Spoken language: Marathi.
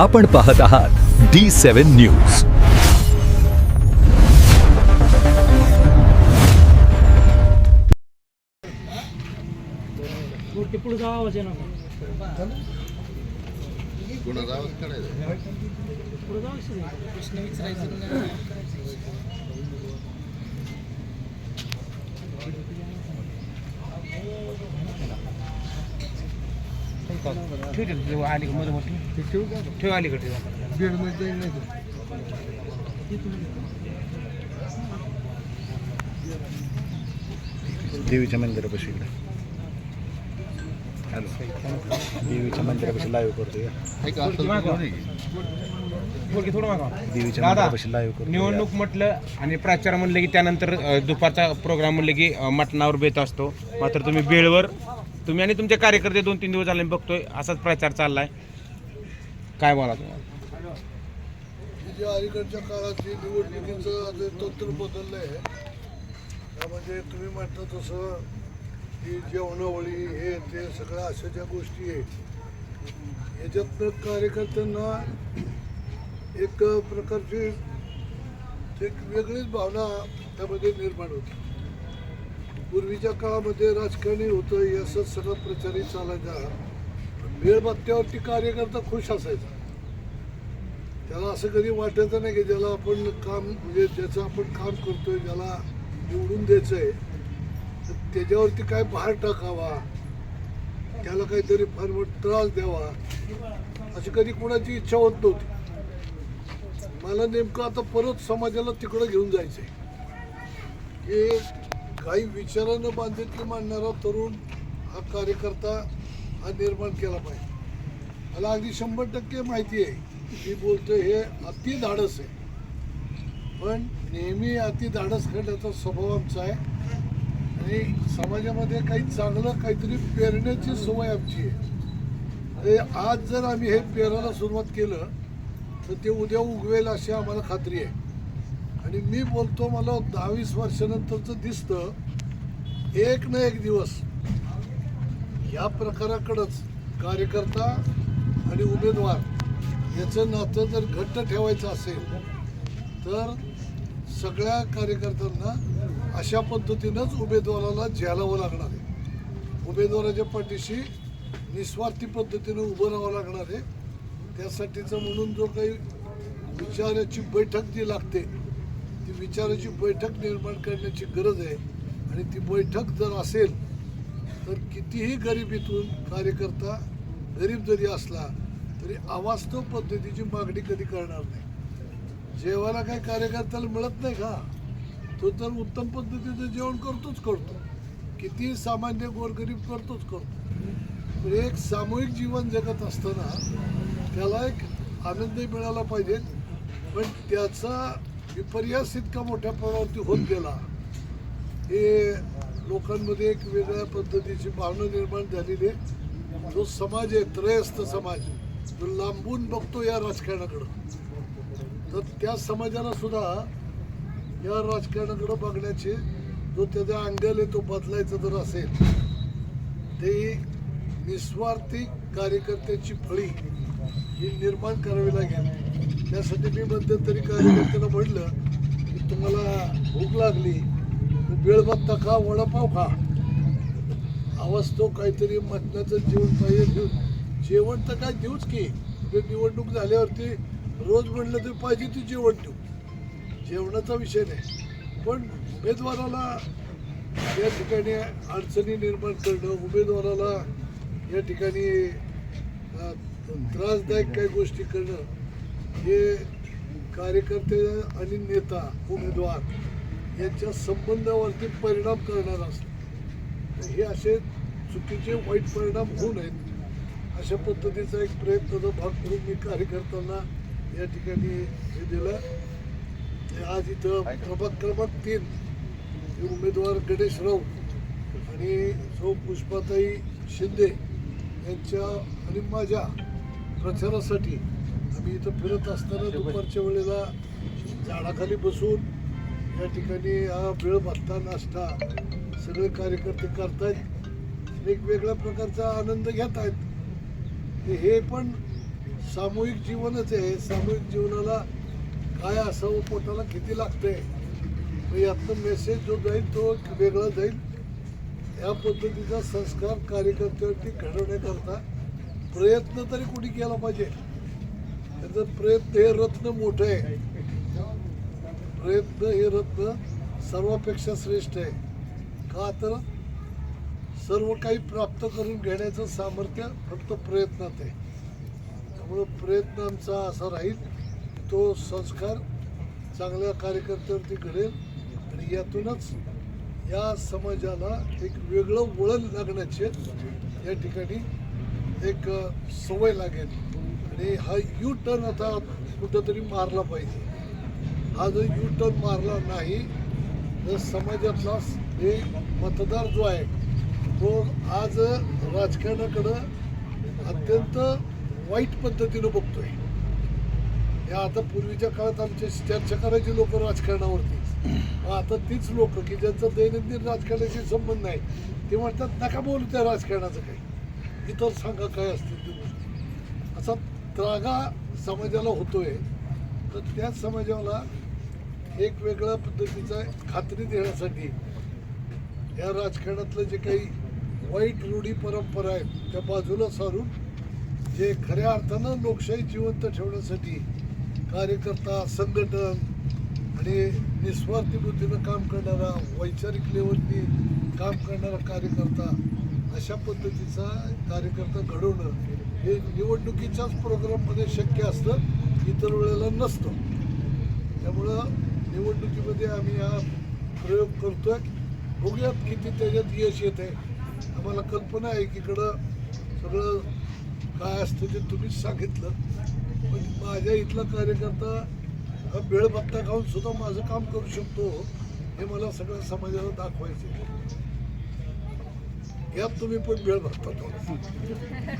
आपण पाहत आहात डी सेव्हन न्यूज़ ठेवमध्ये मध्ये ठेव देवीच्या मंदिरापाशी इकडे. हॅलो. देवीच्या मंदिरापाशी लाईव्ह करतोय. थोडं मागा देवीच्या मंदिरापाशी लाईव्ह करतोय. निवडणूक म्हटलं आणि प्रचार म्हणलं की त्यानंतर दुपारचा प्रोग्राम म्हणलं की मटणावर बेत असतो. मात्र तुम्ही बेळवर तुम्ही आणि तुमचे कार्यकर्ते दोन तीन दिवस झाले मी बघतोय. असाच प्रचार चाललाय. काय बोला तुम्हाला जे अलीकडच्या काळात जे निवडणुकीचं जे तंत्र बदललं आहे त्यामध्ये म्हणजे तुम्ही म्हटलं तसं की जेवणावळी हे ते सगळ्या अशा ज्या गोष्टी आहेत याच्यातनं कार्यकर्त्यांना एक प्रकारची एक वेगळीच भावना त्यामध्ये निर्माण होती. पूर्वीच्या काळामध्ये राजकारणी होतं हे सगळं प्रचारित चालायचा. मेळबत्त्यावरती कार्यकर्ता खुश असायचा. त्याला असं कधी वाटायचं नाही की ज्याला आपण काम म्हणजे ज्याचं आपण काम करतोय ज्याला निवडून द्यायचं आहे तर त्याच्यावरती काय भार टाकावा? त्याला काहीतरी फार मोठा त्रास द्यावा? अशी कधी कोणाची इच्छा होत नव्हती. मला नेमकं आता परत समाजाला तिकडं घेऊन जायचं आहे की काही विचारानं बांधिलकी मांडणारा तरुण हा कार्यकर्ता हा निर्माण केला पाहिजे. मला अगदी शंभर टक्के माहिती आहे मी बोलतोय हे अति धाडस आहे. पण नेहमी अति धाडस करण्याचा स्वभाव आमचा आहे. आणि समाजामध्ये काही चांगलं काहीतरी पेरण्याची सवय आमची आहे. आज जर आम्ही हे पेरायला सुरुवात केलं तर ते उद्या उगवेल अशी आम्हाला खात्री आहे. आणि मी बोलतो मला दहावीस वर्षानंतरचं दिसतं एक ना एक दिवस या प्रकाराकडंच कार्यकर्ता आणि उमेदवार याचं नातं जर घट्ट ठेवायचं असेल तर सगळ्या कार्यकर्त्यांना अशा पद्धतीनंच उमेदवाराला झेलावं लागणार आहे. उमेदवाराच्या पाठीशी निस्वार्थी पद्धतीनं उभं राहावं लागणार आहे. त्यासाठीचं म्हणून जो काही विचाराची बैठक जी लागते ती विचाराची बैठक निर्माण करण्याची गरज आहे. आणि ती बैठक जर असेल तर कितीही गरिबीतून कार्यकर्ता गरीब जरी असला तरी अवास्तव पद्धतीची मागणी कधी करणार नाही. जेवायला काही कार्यकर्त्याला मिळत नाही का? तो तर उत्तम पद्धतीचं जेवण करतोच करतो. कितीही सामान्य गोरगरीब करतोच करतो. एक सामूहिक जीवन जगत असताना त्याला एक आनंदही मिळाला पाहिजे. पण त्याचा विपर्यास इतका मोठ्या प्रमाणावरती होत गेला. हे लोकांमध्ये एक वेगळ्या पद्धतीची भावना निर्माण झालेली आहे. जो समाज आहे त्रयस्थ समाज जो लांबून बघतो या राजकारणाकडं. तर त्या समाजाला सुद्धा या राजकारणाकडं बघण्याचे जो त्याचा अँगल आहे तो बदलायचा जर असेल ते निस्वार्थी कार्यकर्त्याची फळी ही निर्माण करावी लागेल. त्यासाठी मी मध्यंतरी कार्यकर्त्यांना म्हटलं की तुम्हाला भूक लागली तर वेळ बघता खा वडापाव खा. आवाज तो काहीतरी मटणाचं जेवण पाहिजे देऊ. जेवण तर काय देऊच की. निवडणूक झाल्यावरती रोज म्हणलं तरी पाहिजे ती जेवण देऊ जेवणाचा विषय नाही. पण उमेदवाराला या ठिकाणी अडचणी निर्माण करणं उमेदवाराला या ठिकाणी त्रासदायक काही गोष्टी करणं हे कार्यकर्ते आणि नेता उमेदवार यांच्या संबंधावरती परिणाम करणार असतो हे असे चुकीचे वाईट परिणाम होऊ नयेत अशा पद्धतीचा एक प्रयत्नाचा भाग करून मी कार्यकर्त्यांना या ठिकाणी हे दिलं. आज इथं प्रभाग क्रमांक तीन उमेदवार गणेश राऊत आणि सौ पुष्पाताई शिंदे यांच्या आणि माझ्या प्रचारासाठी आम्ही इथं फिरत असताना दुपारच्या वेळेला झाडाखाली बसून या ठिकाणी हा वेळ भत्ता नाश्ता सगळे कार्यकर्ते करतायत. वेगवेगळ्या प्रकारचा आनंद घेत आहेत हे पण सामूहिक जीवनच आहे. सामूहिक जीवनाला काय असावं पोटाला किती लागतंय? मग यातनं मेसेज जो जाईल तो वेगळा जाईल. या पद्धतीचा संस्कार कार्यकर्त्यावरती घडवण्याकरता प्रयत्न तरी कुणी केला पाहिजे. त्याचं प्रयत्न हे रत्न मोठं आहे. प्रयत्न हे रत्न सर्वापेक्षा श्रेष्ठ आहे. का तर सर्व काही प्राप्त करून घेण्याचं सामर्थ्य फक्त प्रयत्नात आहे. त्यामुळं प्रयत्न आमचा असा राहील तो संस्कार चांगल्या कार्यकर्त्यावरती घडेल आणि यातूनच या समाजाला एक वेगळं वळण लागण्याचे या ठिकाणी एक सवय लागेल. आणि हा यू टर्न आता कुठंतरी मारला पाहिजे. हा जर यू टर्न मारला नाही तर समाजातला हे मतदार जो आहे तो आज राजकारणाकडं अत्यंत वाईट पद्धतीनं बघतोय. या आता पूर्वीच्या काळात आमचे चर्चा करायची लोक राजकारणावरती. मग आता तीच लोक की ज्यांचा दैनंदिन राजकारणाशी संबंध नाही ते म्हणतात नका बोलू त्या राजकारणाचं काही. इतर सांगा काय असतील ते असा त्रागा समाजाला होतोय तर त्या समाजाला एक वेगळ्या पद्धतीचा खात्री देण्यासाठी या राजकारणातलं जे काही वाईट रूढी परंपरा आहेत त्या बाजूला सारून जे खऱ्या अर्थानं लोकशाही जिवंत ठेवण्यासाठी कार्यकर्ता संघटन आणि निस्वार्थी बुद्धीनं काम करणारा वैचारिक लेवलनी काम करणारा कार्यकर्ता अशा पद्धतीचा कार्यकर्ता घडवणं हे निवडणुकीच्याच प्रोग्राममध्ये शक्य असतं इतर वेळेला नसतं. त्यामुळं निवडणुकीमध्ये आम्ही हा प्रयोग करतोय. बघूयात किती त्याच्यात यश येत आहे आम्हाला कल्पना आहे की इकडं सगळं काय असतं ते तुम्हीच सांगितलं. पण माझ्या इथला कार्यकर्ता हा बेळबत्ता खाऊन सुद्धा माझं काम करू शकतो हे मला सगळ्या समाजाला दाखवायचं यात तुम्ही पण वेळ बघता थोडा.